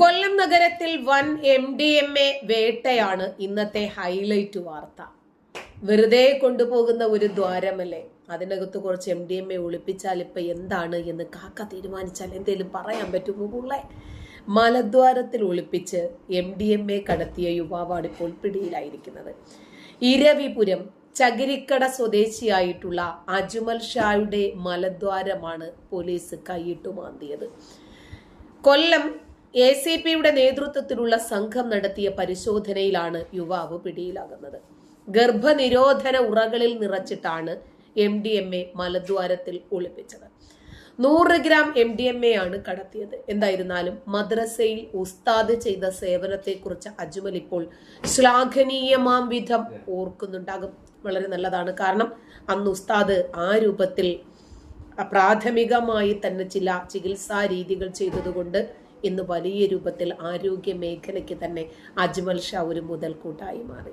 കൊല്ലം നഗരത്തിൽ വൻ M D M A വേട്ടയാണ് ഇന്നത്തെ ഹൈലൈറ്റ് വാർത്ത. വെറുതെ കൊണ്ടുപോകുന്ന ഒരു ദ്വാരമല്ലേ? അതിനകത്ത് കുറച്ച് എം ഡി എം എ ഒളിപ്പിച്ചാൽ ഇപ്പൊ എന്താണ് എന്ന് കാക്ക തീരുമാനിച്ചാൽ എന്തേലും പറയാൻ പറ്റുമോ പുള്ളേ? മലദ്വാരത്തിൽ ഒളിപ്പിച്ച് എം ഡി എം എ കടത്തിയ യുവാവാണ് ഇപ്പോൾ പിടിയിലായിരിക്കുന്നത്. ഇരവിപുരം ചകിരിക്കട സ്വദേശിയായിട്ടുള്ള അജ്മൽ ഷായുടെ മലദ്വാരമാണ് പോലീസ് കൈയിട്ടു മാന്തിയത് കൊല്ലം എ സി പിയുടെ നേതൃത്വത്തിലുള്ള സംഘം നടത്തിയ പരിശോധനയിലാണ് യുവാവ് പിടിയിലാകുന്നത്. ഗർഭനിരോധന ഉറകളിൽ നിറച്ചിട്ടാണ് എം ഡി എം എ മലദ്വാരത്തിൽ ഒളിപ്പിച്ചത്. നൂറ് gram M D M A ആണ് കടത്തിയത്. എന്തായിരുന്നാലും മദ്രസയിൽ ഉസ്താദ് ചെയ്ത സേവനത്തെക്കുറിച്ച് അജ്മൽ ഇപ്പോൾ ശ്ലാഘനീയമാം വിധം ഓർക്കുന്നുണ്ടാകും. വളരെ നല്ലതാണ്. കാരണം അന്ന് ഉസ്താദ് ആ രൂപത്തിൽ പ്രാഥമികമായി തന്നെ ചില ചികിത്സാ രീതികൾ ചെയ്തതുകൊണ്ട് ഇന്ന് വലിയ രൂപത്തിൽ ആരോഗ്യ മേഖലയ്ക്ക് തന്നെ അജ്മൽ ഷാ ഒരു മുതൽക്കൂട്ടായി മാറി.